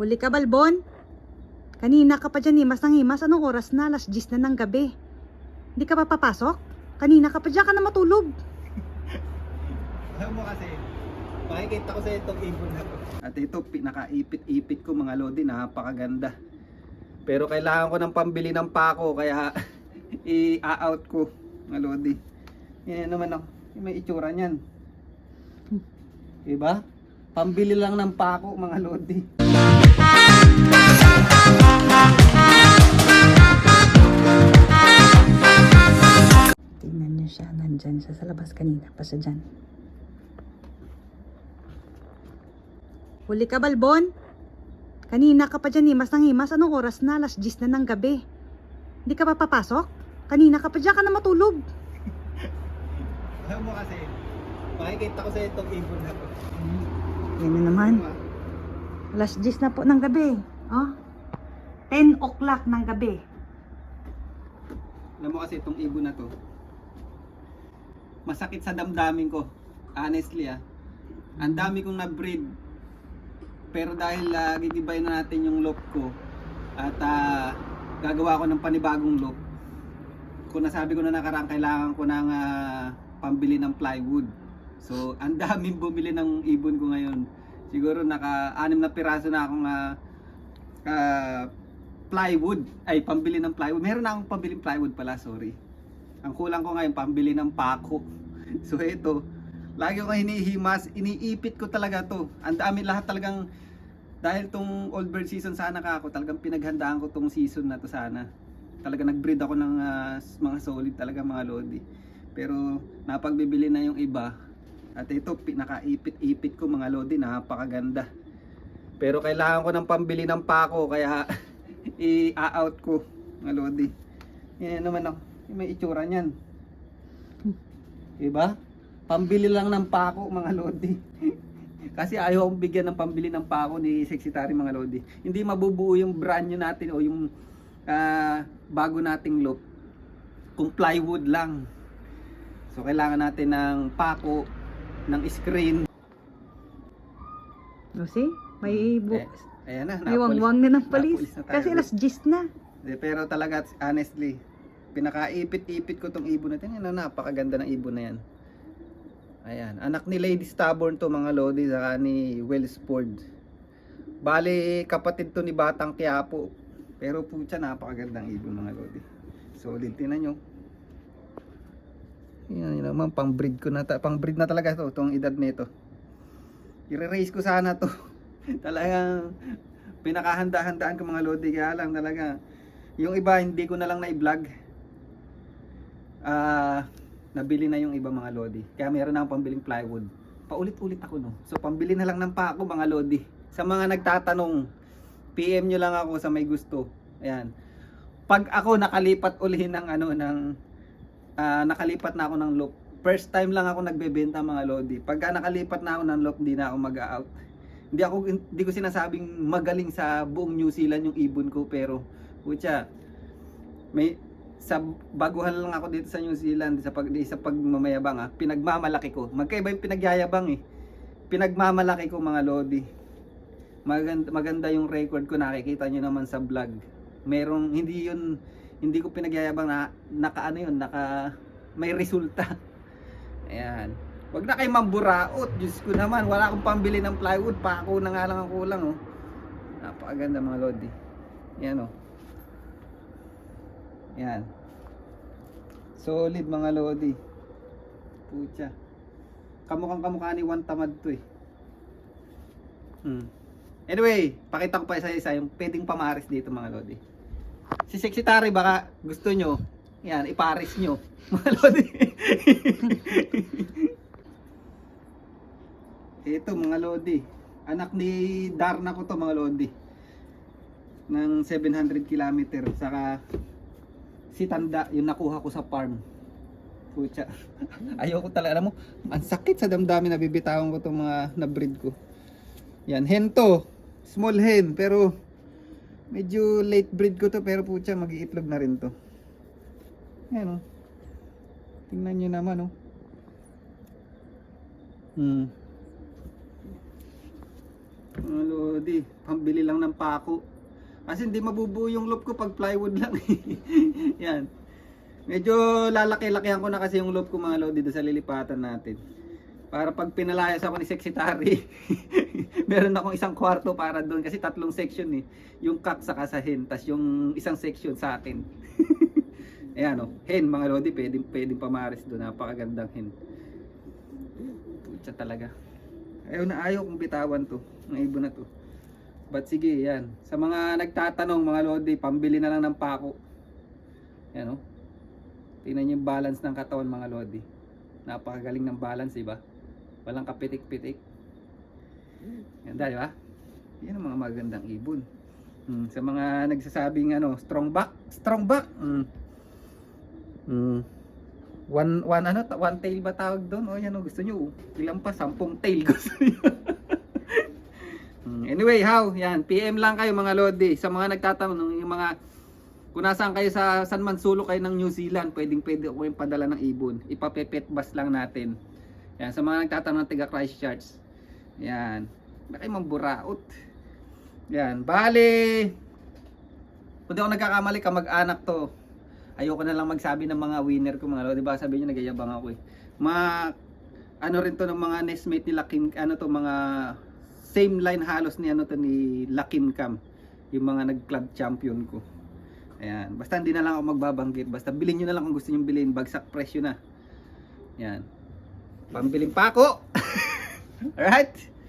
Huli ka, Balbon? Kanina ka pa dyan himas ng himas. Anong oras na? Alas 10 na ng gabi. Hindi ka pa papasok? Kanina ka pa dyan ka na matulog. Alam mo kasi, makikita ko sa itong ibon na. At ito, pinakaipit-ipit ko mga lodi, napakaganda. Pero kailangan ko ng pambili ng pako, kaya i-out ko mga lodi. Yan naman ako, may itsura niyan. Diba? Pambili lang ng pako mga lodi. Tingnan niyo siya. Nandyan siya sa labas kanina pa siya dyan. Huli ka, Balbon? Kanina ka pa dyan himas ng himas. Anong oras na? Alas 10 na ng gabi. Hindi ka pa papasok? Kanina ka pa dyan ka na matulog. Alam mo kasi, makikita ko sa itong ibon na to. Yan na naman. Alas 10 na po ng gabi. Oh? 10 o'clock ng gabi. Alam mo kasi itong ibon na to, masakit sa damdamin ko. Honestly ah. Ang dami kong na-breed. Pero dahil uh, gigibayin na natin yung loop ko at ah, gagawa ko ng panibagong loop. Kung nasabi ko na nakaraan, kailangan ko ng ah, pambili ng plywood. So, ang daming bumili ng ibon ko ngayon. Siguro naka-anim na piraso na akong ah, ah, plywood. Ay, pambili ng plywood. Meron na akong pambili plywood pala, sorry. Ang kulang ko ngayon, pambili ng pako. So, ito. Lagi ko hinihimas, iniipit ko talaga to. Ang dami lahat talagang, dahil tong old bird season sana ka ako, talagang pinaghandaan ko tong season na to sana. Talaga nag-breed ako ng ah, mga solid talaga mga lodi. Pero napagbibili na yung iba. At ito, pinakaipit-ipit ko mga lodi, napakaganda. Pero kailangan ko ng pambili ng pako, kaya i-out ko mga lodi. Yan naman ako, may itsura niyan. Diba? Pambili lang ng pako mga lodi. Kasi ayaw akong bigyan ng pambili ng pako ni Sexitary mga lodi. Hindi mabubuo yung brand new natin o yung ah, bago nating look kung plywood lang. So kailangan natin ng pako, ng screen. See? May ibo. Eh, ayan na, may wangwang na ng palis. na. Kasi alas 10 na. Eh, Pero talaga honestly, pinakaipit-ipit ko tong ibon natin. Yan, napakaganda ng ibon na yan. Ayan, anak ni Lady Stubborn to mga lodi saka ni Wellsford. Bali, kapatid to ni Batang Quiapo. Pero putya, napakagandang ibon mga lodi. Solid, tinan nyo. Yan, yun naman, pang breed ko na, pang breed na talaga to, tong edad nito. I-raise ko sana to. Talagang pinakahanda-handaan ko mga lodi kaya lang talaga yung iba hindi ko na lang na-vlog. Ah, nabili na yung iba mga lodi. Kaya meron na akong pambiling plywood. Paulit-ulit ako no. So pambili na lang ng pako mga lodi. Sa mga nagtatanong, PM nyo lang ako sa may gusto. Ayan. Pag ako nakalipat uli ng ano ng ah, nakalipat na ako ng loop. First time lang ako nagbebenta mga lodi. Pagka nakalipat na ako ng loop, hindi na ako mag-out. Hindi ako hindi ko sinasabing magaling sa buong New Zealand yung ibon ko pero putya may sa baguhan lang ako dito sa New Zealand sa pag sa pagmamayabang ah, pinagmamalaki ko. Magkaiba yung pinagyayabang eh. Pinagmamalaki ko mga lodi. Maganda, maganda yung record ko nakikita nyo naman sa vlog. Merong hindi yun hindi ko pinagyayabang na naka ano yun, naka may resulta. Ayan. Wag na kayo mamburaot. Diyos ko naman, wala akong pambili ng plywood. Pa ako na nga lang ang kulang oh. Napakaganda mga lodi. Yan oh. Yan. Solid mga lodi. Pucha. Kamukhang kamukha ni Juan Tamad to eh. Hmm. Anyway, pakita ko pa isa-isa yung pwedeng pamaris dito mga lodi. Si Sexy Tari baka gusto nyo, yan, iparis nyo. Mga lodi. Ito mga lodi. Anak ni Darna ko to mga lodi. Ng 700 kilometer. Saka si Tanda, yung nakuha ko sa farm. Pucha. Ayoko talaga. Alam mo, ang sakit sa damdamin na bibitawan ko itong mga na-breed ko. Yan, hen to. Small hen, pero medyo late breed ko to, pero pucha, mag-iitlog na rin to. Yan o. Tingnan nyo naman o. Oh. Hmm. Lodi, pambili lang ng pako. Kasi hindi mabubuo yung loop ko pag plywood lang. Yan. Medyo lalaki-lakihan ko na kasi yung loop ko mga lodi sa lilipatan natin. Para pag pinalayas ako ni Secretary, meron akong isang kwarto para doon kasi tatlong section eh. Yung kak sa kasahin, tas yung isang section sa akin. Ayan o, hen mga lodi, pwedeng, pwedeng pamaris doon. Napakagandang hen. Putya talaga. Ayaw na ayaw kong bitawan to. Ang ibon na to. But sige, yan. Sa mga nagtatanong, mga lodi, pambili na lang ng pako. Yan o. Tingnan niyo yung balance ng katawan, mga lodi. Napakagaling ng balance, di ba? Walang kapitik-pitik. Ganda, di ba? Yan ang mga magandang ibon. Hmm, sa mga nagsasabing ano, strong back, strong back. Hmm. Hmm. One, one ano, one tail ba tawag doon? O yan o, gusto nyo. Ilan pa? Sampung tail gusto nyo. Hmm, anyway, how? Yan, PM lang kayo mga lodi. Sa mga nagtatanong, yung mga kung nasaan kayo sa San Mansulo kayo ng New Zealand, pwedeng pwede ako yung padala ng ibon. Ipapepet bus lang natin. Yan, sa mga nagtatanong ng tiga Christchurch. Yan. Baka yung buraot. Yan, bali. Kung di ako nagkakamali, kamag-anak to. Ayoko na lang magsabi ng mga winner ko mga lo, 'di ba? Sabi niyo nagayabang ako eh. Mga ano rin to ng mga nestmate ni Lakim, ano to mga same line halos ni ano to ni Lakim Cam. Yung mga nag-club champion ko. Ayan, basta hindi na lang ako magbabanggit. Basta bilhin nyo na lang kung gusto nyo bilhin. Bagsak presyo na. Yan. Pambiling pa ako. Alright?